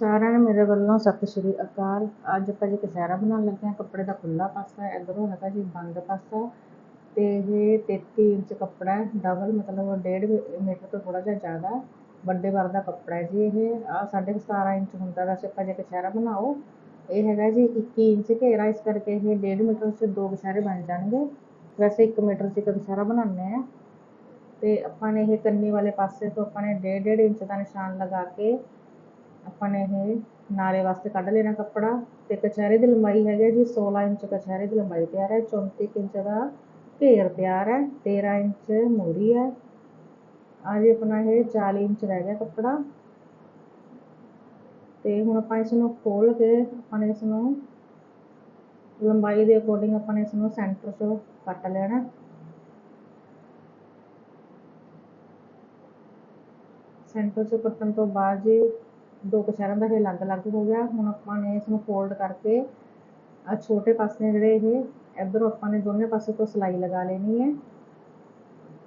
ਸਾਰਿਆਂ ਨੂੰ ਮੇਰੇ ਵੱਲੋਂ ਸਤਿ ਸ਼੍ਰੀ ਅਕਾਲ। ਅੱਜ ਆਪਾਂ ਜੀ ਕਸਹਿਰਾ ਬਣਾਉਣ ਲੱਗੇ ਹਾਂ। ਕੱਪੜੇ ਦਾ ਖੁੱਲ੍ਹਾ ਪਾਸਾ ਇੱਧਰੋਂ ਹੈਗਾ ਜੀ ਬੰਦ ਪਾਸਾ। ਤੇ ਇਹ 33 ਇੰਚ ਕੱਪੜਾ ਡਬਲ ਮਤਲਬ ਡੇਢ ਮੀਟਰ ਤੋਂ ਥੋੜ੍ਹਾ ਜਿਹਾ ਜ਼ਿਆਦਾ ਵੱਡੇ ਵਰ ਦਾ ਕੱਪੜਾ ਜੀ ਇਹ। ਆਹ ਸਾਢੇ ਕੁ ਸਤਾਰਾਂ ਇੰਚ ਹੁੰਦਾ। ਵੈਸੇ ਆਪਾਂ ਜੇ ਕਸਹਿਰਾ ਬਣਾਓ, ਇਹ ਹੈਗਾ ਜੀ 21 ਇੰਚ ਘੇਰਾ। ਇਸ ਕਰਕੇ ਇਹ ਡੇਢ ਮੀਟਰ 'ਚ ਦੋ ਕਛਹਿਰੇ ਬਣ ਜਾਣਗੇ। ਵੈਸੇ 1 ਮੀਟਰ 'ਚ ਇੱਕ ਕਛਹਿਰਾ ਬਣਾਉਂਦੇ ਹਾਂ। ਤੇ ਆਪਾਂ ਨੇ ਇਹ ਕੰਨੀ ਵਾਲੇ ਪਾਸੇ ਤੋਂ ਆਪਾਂ ਨੇ ਡੇਢ ਡੇਢ ਇੰਚ ਦਾ ਨਿਸ਼ਾਨ ਲਗਾ ਕੇ ਆਪਾਂ ਨੇ ਇਹ ਨਾਲੇ ਵਾਸਤੇ ਕੱਢ ਲੈਣਾ ਕੱਪੜਾ ਅਤੇ ਕਛਹਿਰੇ ਦੀ ਲੰਬਾਈ ਹੈਗੀ ਹੈ ਜੀ 16 ਇੰਚ ਕਛਹਿਰੇ ਦੀ ਲੰਬਾਈ ਤਿਆਰ ਹੈ 34 ਇੰਚ ਦਾ ਘੇਰ ਤਿਆਰ ਹੈ 13 ਇੰਚ ਮੂਰੀ ਹੈ। ਆ ਜੀ ਆਪਣਾ ਇਹ 40 ਇੰਚ ਰਹਿ ਗਿਆ ਕੱਪੜਾ। ਤੇ ਹੁਣ ਆਪਾਂ ਇਸ ਨੂੰ ਖੋਲ ਕੇ ਆਪਾਂ ਨੇ ਇਸ ਨੂੰ ਲੰਬਾਈ ਦੇ ਅਕੋਰਡਿੰਗ ਆਪਾਂ ਨੇ ਇਸ ਨੂੰ ਸੈਂਟਰ 'ਚੋਂ ਕੱਟ ਲੈਣਾ। ਸੈਂਟਰ 'ਚੋਂ ਕੱਟਣ ਤੋਂ ਬਾਅਦ ਜੀ ਦੋ ਕਛਹਿਰਿਆਂ ਦਾ ਇਹ ਅਲੱਗ ਅਲੱਗ ਹੋ ਗਿਆ। ਹੁਣ ਆਪਾਂ ਨੇ ਇਸ ਨੂੰ ਫੋਲਡ ਕਰਕੇ ਆ ਛੋਟੇ ਪਾਸੇ ਜਿਹੜੇ ਇਹ, ਇੱਧਰੋਂ ਆਪਾਂ ਨੇ ਦੋਨੇ ਪਾਸੇ ਤੋਂ ਸਿਲਾਈ ਲਗਾ ਲੈਣੀ ਹੈ।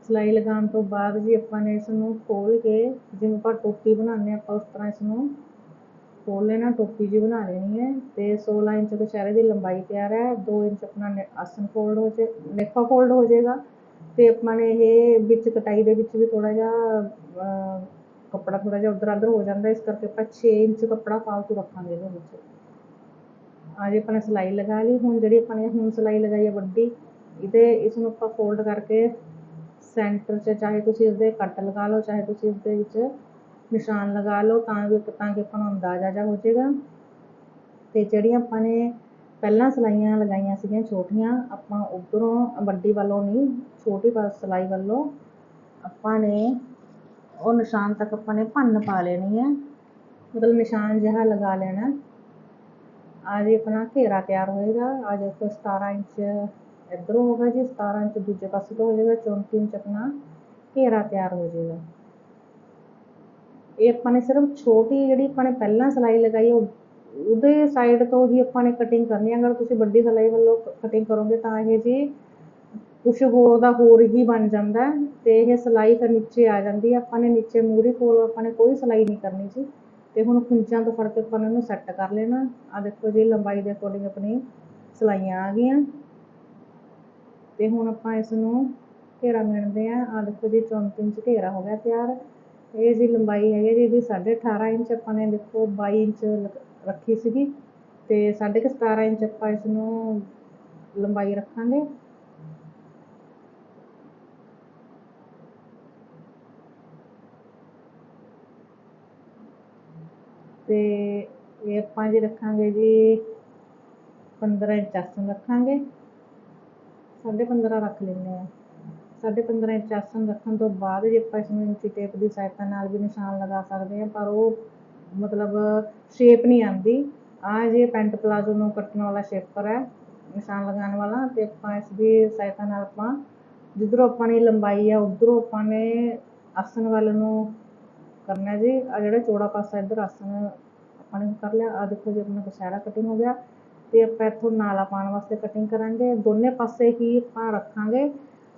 ਸਿਲਾਈ ਲਗਾਉਣ ਤੋਂ ਬਾਅਦ ਜੀ ਆਪਾਂ ਨੇ ਇਸ ਨੂੰ ਖੋਲ ਕੇ ਜਿਵੇਂ ਆਪਾਂ ਟੋਪੀ ਬਣਾਉਂਦੇ ਆਪਾਂ ਉਸ ਤਰ੍ਹਾਂ ਇਸ ਨੂੰ ਖੋਲ ਲੈਣਾ, ਟੋਪੀ ਜੀ ਬਣਾ ਲੈਣੀ ਹੈ। ਤੇ 16 ਇੰਚ ਕਛਹਿਰੇ ਦੀ ਲੰਬਾਈ ਤਿਆਰ ਹੈ। 2 ਇੰਚ ਆਪਣਾ ਨੇ ਆਸਨ ਫੋਲਡ ਹੋ ਜੇ ਨੇਫਾ ਫੋਲਡ ਹੋ ਜਾਏਗਾ। ਤੇ ਆਪਾਂ ਨੇ ਇਹ ਵਿੱਚ ਕਟਾਈ ਦੇ ਵਿੱਚ ਵੀ ਥੋੜਾ ਜਿਹਾ ਕੱਪੜਾ ਥੋੜਾ ਜਿਹਾ ਉਧਰ ਉਧਰ ਹੋ ਜਾਂਦਾ, ਇਸ ਕਰਕੇ ਆਪਾਂ 6 ਇੰਚ ਕੱਪੜਾ ਫਾਲਤੂ ਰੱਖਾਂਗੇ ਇਹਦੇ ਵਿੱਚ। ਆ ਜੇ ਆਪਾਂ ਨੇ ਸਿਲਾਈ ਲਗਾ ਲਈ, ਹੁਣ ਜਿਹੜੀ ਆਪਾਂ ਨੇ ਹੁਣ ਸਿਲਾਈ ਲਗਾਈ ਹੈ ਵੱਡੀ, ਇਹਦੇ ਇਸ ਨੂੰ ਆਪਾਂ ਫੋਲਡ ਕਰਕੇ ਸੈਂਟਰ 'ਚ ਚਾਹੇ ਤੁਸੀਂ ਇਸਦੇ ਕੱਟ ਲਗਾ ਲਓ, ਚਾਹੇ ਤੁਸੀਂ ਇਸਦੇ ਵਿੱਚ ਨਿਸ਼ਾਨ ਲਗਾ ਲਓ, ਤਾਂ ਵੀ ਤਾਂ ਕਿ ਆਪਾਂ ਨੂੰ ਅੰਦਾਜ਼ਾ ਜਿਹਾ ਹੋ ਜਾਏਗਾ। ਤੇ ਜਿਹੜੀਆਂ ਆਪਾਂ ਨੇ ਪਹਿਲਾਂ ਸਿਲਾਈਆਂ ਲਗਾਈਆਂ ਸੀਗੀਆਂ ਛੋਟੀਆਂ, ਆਪਾਂ ਉੱਧਰੋਂ ਵੱਡੀ ਵੱਲੋਂ ਨਹੀਂ, ਛੋਟੀ ਪਾਸ ਸਿਲਾਈ ਵੱਲੋਂ ਆਪਾਂ ਨੇ ਉਹ ਨਿਸ਼ਾਨ ਤੱਕ ਆਪਾਂ ਨੇ ਭੰਨ ਪਾ ਲੈਣੀ ਹੈ ਮਤਲਬ ਨਿਸ਼ਾਨ ਜਿਹਾ ਲਗਾ ਲੈਣਾ ਆ ਜੀ ਆਪਣਾ ਘੇਰਾ ਤਿਆਰ ਹੋਏਗਾ ਆ ਦੇਖੋ 17 ਇੰਚ ਇੱਧਰੋਂ ਹੋਗਾ ਜੀ 17 ਇੰਚ ਦੂਜੇ ਪਾਸੇ ਤੋਂ ਹੋ ਜਾਏਗਾ 34 ਇੰਚ ਆਪਣਾ ਘੇਰਾ ਤਿਆਰ ਹੋ ਜਾਏਗਾ ਇਹ ਆਪਾਂ ਨੇ ਸਿਰਫ ਛੋਟੀ ਜਿਹੜੀ ਆਪਾਂ ਨੇ ਪਹਿਲਾਂ ਸਿਲਾਈ ਲਗਾਈ ਉਹ ਉਹਦੇ ਸਾਈਡ ਤੋਂ ਹੀ ਆਪਾਂ ਨੇ ਕਟਿੰਗ ਕਰਨੀ ਹੈ ਅਗਰ ਤੁਸੀਂ ਵੱਡੀ ਸਿਲਾਈ ਵੱਲੋਂ ਕਟਿੰਗ ਕਰੋਗੇ ਤਾਂ ਇਹ ਜੀ ਕੁਛ ਹੋਰ ਦਾ ਹੋਰ ਹੀ ਬਣ ਜਾਂਦਾ ਹੈ ਤੇ ਇਹ ਸਿਲਾਈ ਫਿਰ ਨੀਚੇ ਆ ਜਾਂਦੀ ਆਪਾਂ ਨੇ ਨੀਚੇ ਮੂਹਰੀ ਕੋਲ ਆਪਾਂ ਨੇ ਕੋਈ ਸਿਲਾਈ ਨਹੀਂ ਕਰਨੀ ਸੀ ਤੇ ਹੁਣ ਖੁੰਝਾਂ ਤੋਂ ਫੜ ਕੇ ਆਪਾਂ ਨੇ ਇਹਨੂੰ ਸੈੱਟ ਕਰ ਲੈਣਾ। ਆਹ ਦੇਖੋ ਜੀ, ਲੰਬਾਈ ਦੇ ਅਕੋਰਡਿੰਗ ਆਪਣੀ ਸਿਲਾਈਆਂ ਆ ਗਈਆਂ। ਤੇ ਹੁਣ ਆਪਾਂ ਇਸ ਨੂੰ ਘੇਰਾ ਮਿਣਦੇ ਹਾਂ। ਆਹ ਦੇਖੋ ਜੀ 34 ਇੰਚ ਘੇਰਾ ਹੋ ਗਿਆ ਤਿਆਰ। ਇਹ ਜੀ ਲੰਬਾਈ ਹੈਗੀ ਜੀ, ਇਹਦੀ 18.5 ਇੰਚ ਆਪਾਂ ਨੇ ਦੇਖੋ ਬਾਈ ਇੰਚ ਰੱਖੀ ਸੀਗੀ। ਤੇ 17.5 ਇੰਚ ਆਪਾਂ ਇਸ ਨੂੰ ਲੰਬਾਈ ਰੱਖਾਂਗੇ। ਤੇ ਇਹ ਆਪਾਂ ਜੀ ਰੱਖਾਂਗੇ ਜੀ 15 ਇੰਚ ਆਸਨ ਰੱਖਾਂਗੇ। ਸਾਢੇ 15 ਰੱਖ ਲੈਂਦੇ ਹਾਂ। ਸਾਢੇ 15 ਇੰਚ ਆਸਨ ਰੱਖਣ ਤੋਂ ਬਾਅਦ ਜੇ ਆਪਾਂ ਇਸ ਨੂੰ ਇੰਚੀ ਟੇਪ ਦੀ ਸਹਾਇਤਾ ਨਾਲ ਵੀ ਨਿਸ਼ਾਨ ਲਗਾ ਸਕਦੇ ਹਾਂ, ਪਰ ਉਹ ਮਤਲਬ ਸ਼ੇਪ ਨਹੀਂ ਆਉਂਦੀ। ਆ ਜੇ ਪੈਂਟ ਪਲਾਜ਼ੋ ਨੂੰ ਕੱਟਣ ਵਾਲਾ ਸ਼ੇਪਰ ਹੈ, ਨਿਸ਼ਾਨ ਲਗਾਉਣ ਵਾਲਾ, ਤੇ ਆਪਾਂ ਇਸ ਦੀ ਸਹਾਇਤਾ ਨਾਲ ਆਪਾਂ ਜਿੱਧਰੋਂ ਆਪਾਂ ਨੇ ਲੰਬਾਈ ਆ, ਉਧਰੋਂ ਆਪਾਂ ਨੇ ਆਸਣ ਵੱਲ ਨੂੰ ਕਰਨਾ ਜੀ। ਆ ਜਿਹੜਾ ਚੌੜਾ ਪਾਸਾ ਇੱਧਰ ਆਸਨ ਆਪਾਂ ਨੇ ਕਰ ਲਿਆ ਆ ਦੇਖੋ ਜੀ ਆਪਣਾ ਕਛਹਿਰਾ ਕਟਿੰਗ ਹੋ ਗਿਆ। ਤੇ ਆਪਾਂ ਇੱਥੋਂ ਨਾਲਾ ਪਾਉਣ ਵਾਸਤੇ ਕਟਿੰਗ ਕਰਾਂਗੇ। ਦੋਨੇ ਪਾਸੇ ਹੀ ਆਪਾਂ ਰੱਖਾਂਗੇ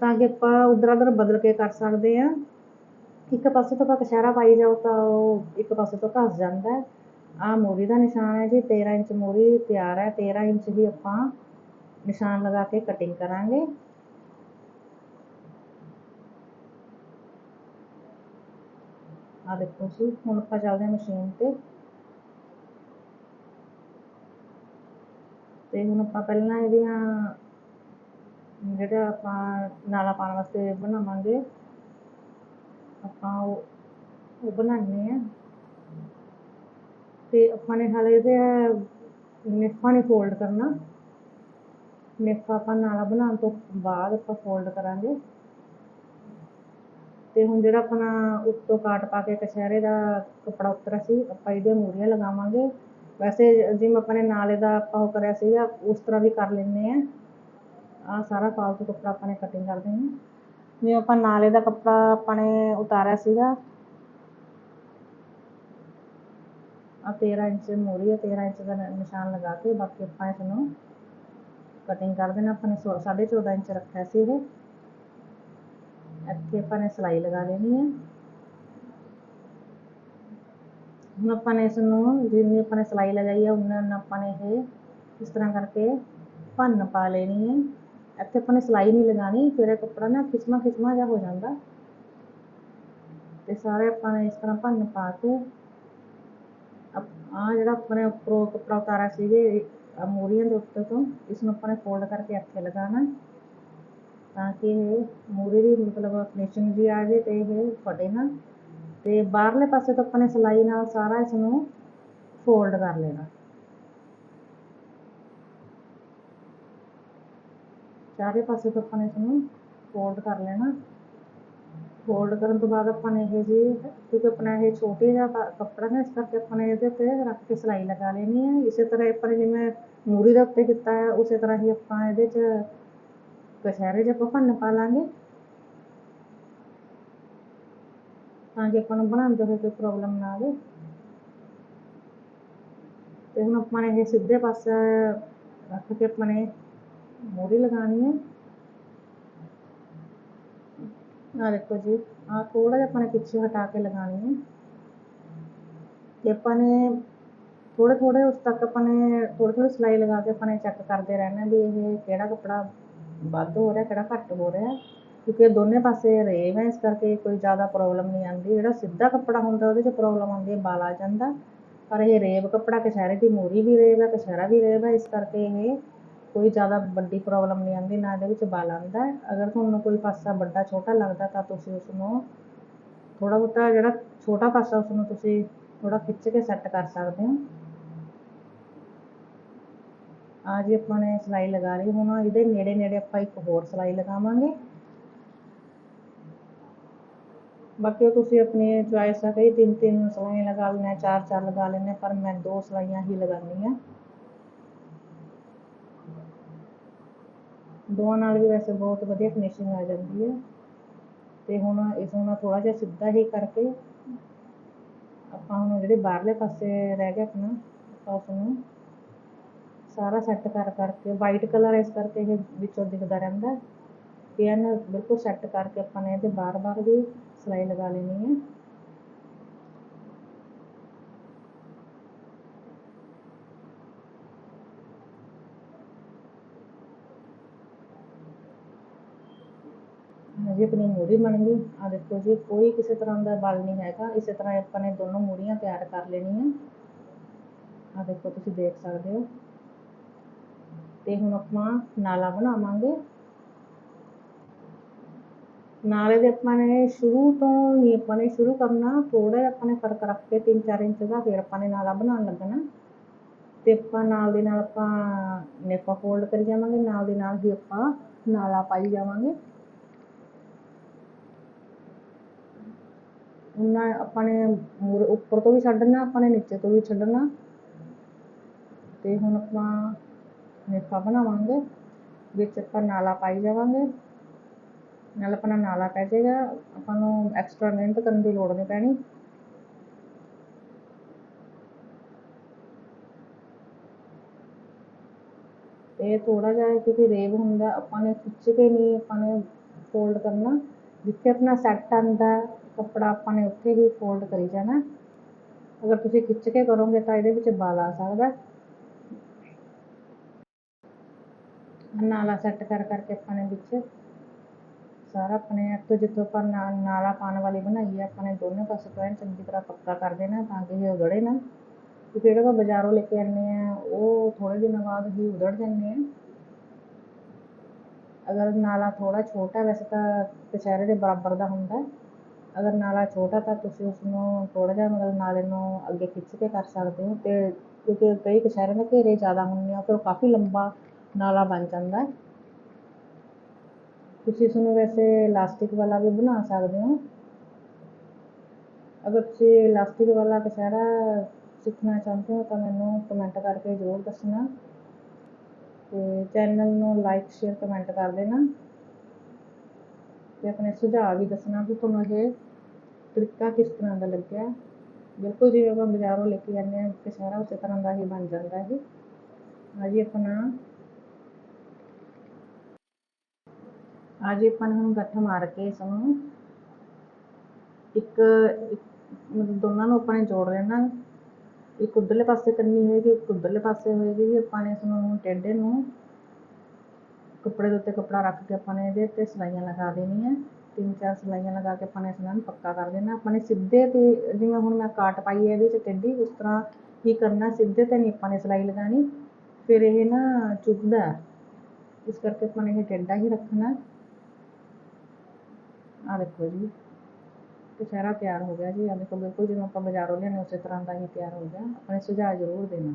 ਤਾਂ ਕਿ ਆਪਾਂ ਉਧਰ ਉਧਰ ਬਦਲ ਕੇ ਕਰ ਸਕਦੇ ਹਾਂ। ਇੱਕ ਪਾਸੇ ਤੋਂ ਆਪਾਂ ਕਛਹਿਰਾ ਪਾਈ ਜਾਓ ਤਾਂ ਉਹ ਇੱਕ ਪਾਸੇ ਤੋਂ ਘਸ ਜਾਂਦਾ ਹੈ। ਆ ਮੋਰੀ ਦਾ ਨਿਸ਼ਾਨ ਹੈ ਜੀ 13 ਇੰਚ ਮੋਰੀ ਤਿਆਰ ਹੈ। 13 ਇੰਚ ਦੀ ਆਪਾਂ ਨਿਸ਼ਾਨ ਲਗਾ ਕੇ ਕਟਿੰਗ ਕਰਾਂਗੇ। ਆ ਦੇਖੋ ਜੀ, ਹੁਣ ਆਪਾਂ ਚੱਲਦੇ ਹਾਂ ਮਸ਼ੀਨ ਤੇ। ਤੇ ਹੁਣ ਆਪਾਂ ਪਹਿਲਾਂ ਇਹਦੀਆਂ ਜਿਹੜਾ ਆਪਾਂ ਨਾਲਾ ਪਾਉਣ ਵਾਸਤੇ ਬਣਾਵਾਂਗੇ, ਆਪਾਂ ਉਹ ਉਹ ਬਣਾਉਂਦੇ ਆ ਤੇ ਆਪਾਂ ਨੇ ਹਾਲੇ ਇਹਦੇ ਨਿੱਫਾ ਨਹੀਂ ਫੋਲਡ ਕਰਨਾ। ਨਿੱਫਾ ਆਪਾਂ ਨਾਲਾ ਬਣਾਉਣ ਤੋਂ ਬਾਅਦ ਆਪਾਂ ਫੋਲਡ ਕਰਾਂਗੇ। ਤੇ ਹੁਣ ਜਿਹੜਾ ਆਪਣਾ ਉੱਤੋਂ ਕਾਟ ਪਾ ਕੇ ਕਛਹਿਰੇ ਦਾ ਕੱਪੜਾ ਉਤਰਿਆ ਸੀ, ਆਪਾਂ ਇਹਦੀਆਂ ਮੂਰੀਆਂ ਲਗਾਵਾਂਗੇ। ਵੈਸੇ ਜਿਵੇਂ ਆਪਾਂ ਨੇ ਨਾਲੇ ਦਾ ਆਪਾਂ ਉਹ ਕਰਿਆ ਸੀਗਾ, ਉਸ ਤਰ੍ਹਾਂ ਵੀ ਕਰ ਲੈਂਦੇ ਹਾਂ। ਆਹ ਸਾਰਾ ਫਾਲਤੂ ਕੱਪੜਾ ਆਪਾਂ ਨੇ ਕਟਿੰਗ ਕਰ ਦੇਣੀ। ਜਿਵੇਂ ਆਪਾਂ ਨਾਲੇ ਦਾ ਕੱਪੜਾ ਆਪਾਂ ਨੇ ਉਤਾਰਿਆ ਸੀਗਾ। ਆ 13 ਇੰਚ ਮੋਰੀ ਆ 13 ਇੰਚ ਦਾ ਨਿਸ਼ਾਨ ਲਗਾ ਕੇ ਬਾਕੀ ਆਪਾਂ ਇਸ ਨੂੰ ਕਟਿੰਗ ਕਰ ਦੇਣਾ। ਆਪਾਂ ਨੇ 14.5 ਇੰਚ ਰੱਖਿਆ ਸੀ ਇਹ। ਇੱਥੇ ਆਪਾਂ ਨੇ ਸਿਲਾਈ ਲਗਾ ਲੈਣੀ ਹੈ। ਹੁਣ ਆਪਾਂ ਨੇ ਇਸ ਨੂੰ ਜਿੰਨੀ ਆਪਾਂ ਨੇ ਸਿਲਾਈ ਲਗਾਈ ਹੈ, ਉਨਾ ਉਨਾ ਆਪਾਂ ਨੇ ਇਹ ਇਸ ਤਰ੍ਹਾਂ ਕਰਕੇ ਭੰਨ ਪਾ ਲੈਣੀ ਹੈ। ਇੱਥੇ ਆਪਾਂ ਨੇ ਸਿਲਾਈ ਨਹੀਂ ਲਗਾਣੀ ਫਿਰ ਇਹ ਕੱਪੜਾ ਨਾ ਖਿਸਮਾ ਖਿਸਮਾ ਜਿਹਾ ਹੋ ਜਾਂਦਾ। ਤੇ ਸਾਰੇ ਆਪਾਂ ਨੇ ਇਸ ਤਰ੍ਹਾਂ ਭੰਨ ਪਾ ਕੇ ਆ ਜਿਹੜਾ ਆਪਣੇ ਉੱਪਰੋਂ ਕੱਪੜਾ ਉਤਾਰਿਆ ਸੀਗੇ ਆਹ ਮੋਰੀਆਂ ਦੇ ਉੱਤੇ ਤੋਂ ਇਸ ਨੂੰ ਆਪਾਂ ਨੇ ਫੋਲਡ ਕਰਕੇ ਇੱਥੇ ਲਗਾਉਣਾ। ਤਾਂ ਕਿ ਇਹ ਮੂਰੀ ਦੀ ਮਤਲਬ ਫਿਨਿਸ਼ਿੰਗ ਜੀ ਆ ਜਾਏ ਤੇ ਇਹ ਫਟੇ ਨਾ। ਤੇ ਬਾਹਰਲੇ ਪਾਸੇ ਤੋਂ ਆਪਾਂ ਨੇ ਸਿਲਾਈ ਨਾਲ ਸਾਰਾ ਇਸ ਨੂੰ ਫੋਲਡ ਕਰ ਲੈਣਾ। ਚਾਰੇ ਪਾਸੇ ਤੋਂ ਆਪਾਂ ਨੇ ਇਸ ਨੂੰ ਫੋਲਡ ਕਰ ਲੈਣਾ। ਫੋਲਡ ਕਰਨ ਤੋਂ ਬਾਅਦ ਆਪਾਂ ਨੇ ਇਹ ਜੀ, ਕਿਉਂਕਿ ਆਪਣਾ ਇਹ ਛੋਟੇ ਜਿਹਾ ਕੱਪੜਾ ਨਾ ਇਸ ਕਰਕੇ ਆਪਾਂ ਨੇ ਇਹਦੇ ਤੇ ਰੱਖ ਕੇ ਸਿਲਾਈ ਲਗਾ ਲੈਣੀ ਹੈ। ਇਸੇ ਤਰ੍ਹਾਂ ਆਪਾਂ ਨੇ ਜਿਵੇਂ ਮੂਰੀ ਦੇ ਉੱਤੇ ਕੀਤਾ ਹੈ, ਉਸੇ ਤਰ੍ਹਾਂ ਹੀ ਆਪਾਂ ਇਹਦੇ 'ਚ ਕਛਹਿਰੇ 'ਚ ਆਪਾਂ ਭੰਨ ਪਾ ਲਾਂਗੇ ਤਾਂ ਕਿ ਆਪਾਂ ਨੂੰ ਬਣਾਉਂਦੇ ਹੋਏ ਕੋਈ ਪ੍ਰੋਬਲਮ ਨਾ ਆਵੇ ਤੇ ਹੁਣ ਆਪਾਂ ਨੇ ਇਹ ਸਿੱਧੇ ਪਾਸੇ ਰੱਖ ਕੇ ਆਪਾਂ ਨੇ ਮੋਰੀ ਲਗਾਉਣੀ ਹੈ ਆ ਦੇਖੋ ਜੀ ਆ ਥੋੜਾ ਜਿਹਾ ਆਪਾਂ ਨੇ ਪਿੱਛੇ ਹਟਾ ਕੇ ਲਗਾਉਣੀ ਹੈ ਤੇ ਆਪਾਂ ਨੇ ਥੋੜੇ ਥੋੜੇ ਉਸ ਤੱਕ ਆਪਾਂ ਨੇ ਥੋੜੇ ਥੋੜੀ ਸਿਲਾਈ ਲਗਾ ਕੇ ਆਪਾਂ ਨੇ ਚੈੱਕ ਕਰਦੇ ਰਹਿਣਾ ਵੀ ਇਹ ਕਿਹੜਾ ਕੱਪੜਾ ਵੱਧ ਹੋ ਰਿਹਾ, ਕਿਹੜਾ ਘੱਟ ਹੋ ਰਿਹਾ। ਕਿਉਂਕਿ ਇਹ ਦੋਨੇ ਪਾਸੇ ਰੇਵ ਹੈ ਇਸ ਕਰਕੇ ਕੋਈ ਜ਼ਿਆਦਾ ਪ੍ਰੋਬਲਮ ਨਹੀਂ ਆਉਂਦੀ। ਜਿਹੜਾ ਸਿੱਧਾ ਕੱਪੜਾ ਹੁੰਦਾ, ਉਹਦੇ 'ਚ ਪ੍ਰੋਬਲਮ ਆਉਂਦੀ ਹੈ, ਬਾਲ ਆ ਜਾਂਦਾ। ਪਰ ਇਹ ਰੇਵ ਕੱਪੜਾ ਕਛਹਿਰੇ ਦੀ ਮੋਰੀ ਵੀ ਰੇਵ ਹੈ ਕਛਹਿਰਾ ਵੀ ਰੇਵ ਹੈ ਇਸ ਕਰਕੇ ਇਹ ਕੋਈ ਜ਼ਿਆਦਾ ਵੱਡੀ ਪ੍ਰੋਬਲਮ ਨਹੀਂ ਆਉਂਦੀ, ਨਾ ਇਹਦੇ ਵਿੱਚ ਬਾਲ ਆਉਂਦਾ। ਅਗਰ ਤੁਹਾਨੂੰ ਕੋਈ ਪਾਸਾ ਵੱਡਾ, ਛੋਟਾ ਲੱਗਦਾ, ਤਾਂ ਤੁਸੀਂ ਉਸ ਨੂੰ ਥੋੜਾ ਬਹੁਤਾ ਜਿਹੜਾ ਛੋਟਾ ਪਾਸਾ ਉਸ ਨੂੰ ਤੁਸੀਂ ਥੋੜ੍ਹਾ ਖਿੱਚ ਕੇ ਸੈੱਟ ਕਰ ਸਕਦੇ ਹੋ। ਆ ਜੀ ਆਪਾਂ ਨੇ ਸਿਲਾਈ ਲਗਾ ਲਈ ਹੁਣ ਇਹਦੇ ਨੇੜੇ ਨੇੜੇ ਆਪਾਂ ਇੱਕ ਹੋਰ ਸਿਲਾਈ ਲਗਾਵਾਂਗੇ। ਬਾਕੀ ਤੁਸੀਂ ਆਪਣੀ ਚੁਆਇਸ ਆ, ਕਈ ਤਿੰਨ ਤਿੰਨ ਸਿਲਾਈਆਂ ਲਗਾ ਲੈਣੇ ਚਾਰ ਚਾਰ ਲਗਾ ਲੈਣੇ ਪਰ ਮੈਂ ਦੋ ਸਿਲਾਈਆਂ ਹੀ ਲਗਾਉਂਦੀ ਹਾਂ ਦੋਵਾਂ ਨਾਲ ਵੀ ਵੈਸੇ ਬਹੁਤ ਵਧੀਆ ਫਿਨਿਸ਼ਿੰਗ ਆ ਜਾਂਦੀ ਹੈ ਤੇ ਹੁਣ ਇਸ ਨੂੰ ਥੋੜਾ ਜਿਹਾ ਸਿੱਧਾ ਹੀ ਕਰਕੇ ਆਪਾਂ ਹੁਣ ਜਿਹੜੇ ਬਾਹਰਲੇ ਪਾਸੇ ਰਹਿ ਗਿਆ ਆਪਣਾ, ਆਪਾਂ ਉਸ ਨੂੰ ਸਾਰਾ ਸੈੱਟ ਕਰ ਕਰਕੇ ਵਾਈਟ ਕਲਰ ਇਸ ਕਰਕੇ ਇਹ ਵਿੱਚੋਂ ਦਿਖਦਾ ਰਹਿੰਦਾ ਤੇ ਬਿਲਕੁਲ ਸੈੱਟ ਕਰਕੇ ਆਪਾਂ ਨੇ ਇਹਦੇ ਬਾਰ ਬਾਰ ਵੀ ਸਿਲਾਈ ਲਗਾ ਲੈਣੀ ਹੈ। ਜੀ, ਆਪਣੀ ਮੂਰੀ ਬਣ ਗਈ। ਆ ਦੇਖੋ ਜੀ, ਕੋਈ ਕਿਸੇ ਤਰ੍ਹਾਂ ਦਾ ਬਲ ਨਹੀਂ ਹੈਗਾ। ਇਸੇ ਤਰ੍ਹਾਂ ਆਪਾਂ ਨੇ ਦੋਨੋਂ ਮੂਰੀਆਂ ਤਿਆਰ ਕਰ ਲੈਣੀਆਂ। ਆ ਦੇਖੋ, ਤੁਸੀਂ ਦੇਖ ਸਕਦੇ ਹੋ। ਤੇ ਹੁਣ ਆਪਾਂ ਨਾਲਾ ਬਣਾਵਾਂਗੇ। ਨਾਲੇ ਦੇ ਆਪਾਂ ਨੇ ਸ਼ੁਰੂ ਤੋਂ ਨਹੀਂ ਆਪਾਂ ਨੇ ਸ਼ੁਰੂ ਕਰਨਾ ਥੋੜਾ ਜਿਹਾ ਆਪਾਂ ਨੇ ਫ਼ਰਕ ਰੱਖ ਕੇ 3-4 ਇੰਚ ਦਾ, ਫਿਰ ਆਪਾਂ ਨੇ ਨਾਲਾ ਬਣਾਉਣ ਲੱਗਣਾ। ਤੇ ਆਪਾਂ ਨਾਲ ਦੇ ਨਾਲ ਆਪਾਂ ਨੇਪਾ ਫੋਲਡ ਕਰੀ ਜਾਵਾਂਗੇ, ਨਾਲ ਦੇ ਨਾਲ ਹੀ ਆਪਾਂ ਨਾਲਾ ਪਾਈ ਜਾਵਾਂਗੇ। ਉਹਨਾਂ ਆਪਾਂ ਨੇ ਮੂਰੇ ਉੱਪਰ ਤੋਂ ਵੀ ਛੱਡਣਾ, ਆਪਾਂ ਨੇ ਨੀਚੇ ਤੋਂ ਵੀ ਛੱਡਣਾ। ਤੇ ਹੁਣ ਆਪਾਂ ਨੇਫਾ ਬਣਾਵਾਂਗੇ ਵਿੱਚ ਆਪਾਂ ਨਾਲਾ ਪਾਈ ਜਾਵਾਂਗੇ। ਨਾਲ ਆਪਣਾ ਨਾਲਾ ਪੈ ਜਾਏਗਾ। ਆਪਾਂ ਨੂੰ ਐਕਸਟਰਾ ਮਿਹਨਤ ਕਰਨ ਦੀ ਲੋੜ ਨਹੀਂ ਪੈਣੀ। ਇਹ ਥੋੜਾ ਜਿਹਾ ਕਿਉਂਕਿ ਰੇਵ ਹੁੰਦਾ, ਆਪਾਂ ਨੇ ਖਿੱਚ ਕੇ ਨਹੀਂ ਆਪਾਂ ਨੇ ਫੋਲਡ ਕਰਨਾ। ਜਿੱਥੇ ਆਪਣਾ ਸੈੱਟ ਆਉਂਦਾ, ਕੱਪੜਾ ਆਪਾਂ ਨੇ ਉੱਥੇ ਹੀ ਫੋਲਡ ਕਰੀ ਜਾਣਾ। ਅਗਰ ਤੁਸੀਂ ਖਿੱਚ ਕੇ ਕਰੋਗੇ ਤਾਂ ਇਹਦੇ ਵਿੱਚ ਬਲ ਆ ਸਕਦਾ। ਨਾਲਾ ਸੈੱਟ ਕਰ ਕਰਕੇ ਆਪਾਂ ਨੇ ਵਿੱਚ ਸਾਰਾ ਆਪਣੇ ਤੋਂ ਜਿੱਥੋਂ ਆਪਾਂ ਨਾ- ਨਾਲਾ ਪਾਉਣ ਵਾਲੀ ਬਣਾਈ ਹੈ ਆਪਾਂ ਨੇ ਦੋਨੇ ਪਾਸੇ ਤੋਂ ਐਨ ਚੰਗੀ ਤਰ੍ਹਾਂ ਪੱਕਾ ਕਰ ਦੇਣਾ ਤਾਂ ਕਿ ਇਹ ਉਧੜੇ ਨਾ। ਕਿਉਂਕਿ ਜਿਹੜੇ ਆਪਾਂ ਬਾਜ਼ਾਰੋਂ ਲੈ ਕੇ ਆਉਂਦੇ ਆ, ਉਹ ਥੋੜੇ ਦਿਨਾਂ ਬਾਅਦ ਹੀ ਉਧੜ ਜਾਂਦੇ ਆ। ਅਗਰ ਨਾਲਾ ਥੋੜਾ ਛੋਟਾ ਵੈਸੇ ਤਾਂ ਕਚਹਿਰੇ ਦੇ ਬਰਾਬਰ ਦਾ ਹੁੰਦਾ। ਅਗਰ ਨਾਲਾ ਛੋਟਾ ਤਾਂ ਤੁਸੀਂ ਉਸ ਨੂੰ ਥੋੜਾ ਜਿਹਾ ਮਤਲਬ ਨਾਲੇ ਨੂੰ ਅੱਗੇ ਖਿੱਚ ਕੇ ਕਰ ਸਕਦੇ ਹੋ ਤੇ ਕਿਉਂਕਿ ਕਈ ਕਛਹਿਰੇ ਦੇ ਘੇਰੇ ਜ਼ਿਆਦਾ ਹੁੰਦੇ ਆ, ਫਿਰ ਉਹ ਕਾਫੀ ਲੰਬਾ ਨਾਲਾ ਬਣ ਜਾਂਦਾ ਤੁਸੀਂ ਇਸ ਨੂੰ ਵੈਸੇ ਇਲਾਸਟਿਕ ਵਾਲਾ ਵੀ ਬਣਾ ਸਕਦੇ ਹੋ। ਅਗਰ ਤੁਸੀਂ ਇਲਾਸਟਿਕ ਵਾਲਾ ਕਛਹਿਰਾ ਸਿੱਖਣਾ ਚਾਹੁੰਦੇ ਹੋ ਤਾਂ ਮੈਨੂੰ ਕਮੈਂਟ ਕਰਕੇ ਜ਼ਰੂਰ ਦੱਸਣਾ। ਤੇ ਚੈਨਲ ਨੂੰ ਲਾਈਕ ਸ਼ੇਅਰ ਕਮੈਂਟ ਕਰ ਦੇਣਾ। ਤੇ ਆਪਣੇ ਸੁਝਾਅ ਵੀ ਦੱਸਣਾ ਕਿ ਤੁਹਾਨੂੰ ਇਹ ਤਰੀਕਾ ਕਿਸ ਤਰ੍ਹਾਂ ਦਾ ਲੱਗਿਆ। ਬਿਲਕੁਲ ਜਿਵੇਂ ਆਪਾਂ ਬਾਜ਼ਾਰੋਂ ਲੈ ਕੇ ਆਉਂਦੇ ਹਾਂ ਕਛਹਿਰਾ ਉਸੇ ਤਰ੍ਹਾਂ ਦਾ ਹੀ ਬਣ ਜਾਂਦਾ ਇਹ ਆ ਆਪਣਾ ਆ ਜੀ ਆਪਾਂ ਨੇ ਹੁਣ ਗੱਠ ਮਾਰ ਕੇ ਇਸ ਨੂੰ ਇੱਕ ਮਤਲਬ ਦੋਨਾਂ ਨੂੰ ਆਪਾਂ ਨੇ ਜੋੜ ਲੈਣਾ। ਇੱਕ ਉੱਧਰਲੇ ਪਾਸੇ ਕਰਨੀ ਹੋਏਗੀ, ਇੱਕ ਉੱਧਰਲੇ ਪਾਸੇ ਹੋਏਗੀ। ਜੀ ਆਪਾਂ ਨੇ ਇਸ ਨੂੰ ਟੇਢੇ ਨੂੰ ਕੱਪੜੇ ਦੇ ਉੱਤੇ ਕੱਪੜਾ ਰੱਖ ਕੇ ਆਪਾਂ ਨੇ ਇਹਦੇ ਉੱਤੇ ਸਿਲਾਈਆਂ ਲਗਾ ਦੇਣੀਆਂ। ਤਿੰਨ ਚਾਰ ਸਿਲਾਈਆਂ ਲਗਾ ਕੇ ਆਪਾਂ ਨੇ ਇਸ ਨੂੰ ਪੱਕਾ ਕਰ ਦੇਣਾ। ਆਪਾਂ ਨੇ ਸਿੱਧੇ ਤੇ ਜਿਵੇਂ ਹੁਣ ਮੈਂ ਕਾਟ ਪਾਈ ਹੈ ਇਹਦੇ 'ਚ ਟੇਢੀ ਉਸ ਤਰ੍ਹਾਂ ਹੀ ਕਰਨਾ। ਸਿੱਧੇ ਤੇ ਨਹੀਂ ਆਪਾਂ ਨੇ ਸਿਲਾਈ ਲਗਾਉਣੀ। ਫਿਰ ਇਹ ਨਾ ਚੁੱਭਦਾ। ਇਸ ਕਰਕੇ ਆਪਾਂ ਨੇ ਇਹ ਟੇਢਾ ਹੀ ਰੱਖਣਾ। ਆਹ ਦੇਖੋ ਜੀ ਕਛਹਿਰਾ ਤਿਆਰ ਹੋ ਗਿਆ ਜੀ, ਆਹ ਦੇਖੋ ਬਿਲਕੁਲ ਜਿਵੇਂ ਆਪਾਂ ਬਾਜ਼ਾਰੋਂ ਲਿਆਉਂਦੇ ਉਸੇ ਤਰ੍ਹਾਂ ਦਾ ਹੀ ਤਿਆਰ ਹੋ ਗਿਆ। ਆਪਣੇ ਸੁਝਾਅ ਜ਼ਰੂਰ ਦੇਣਾ।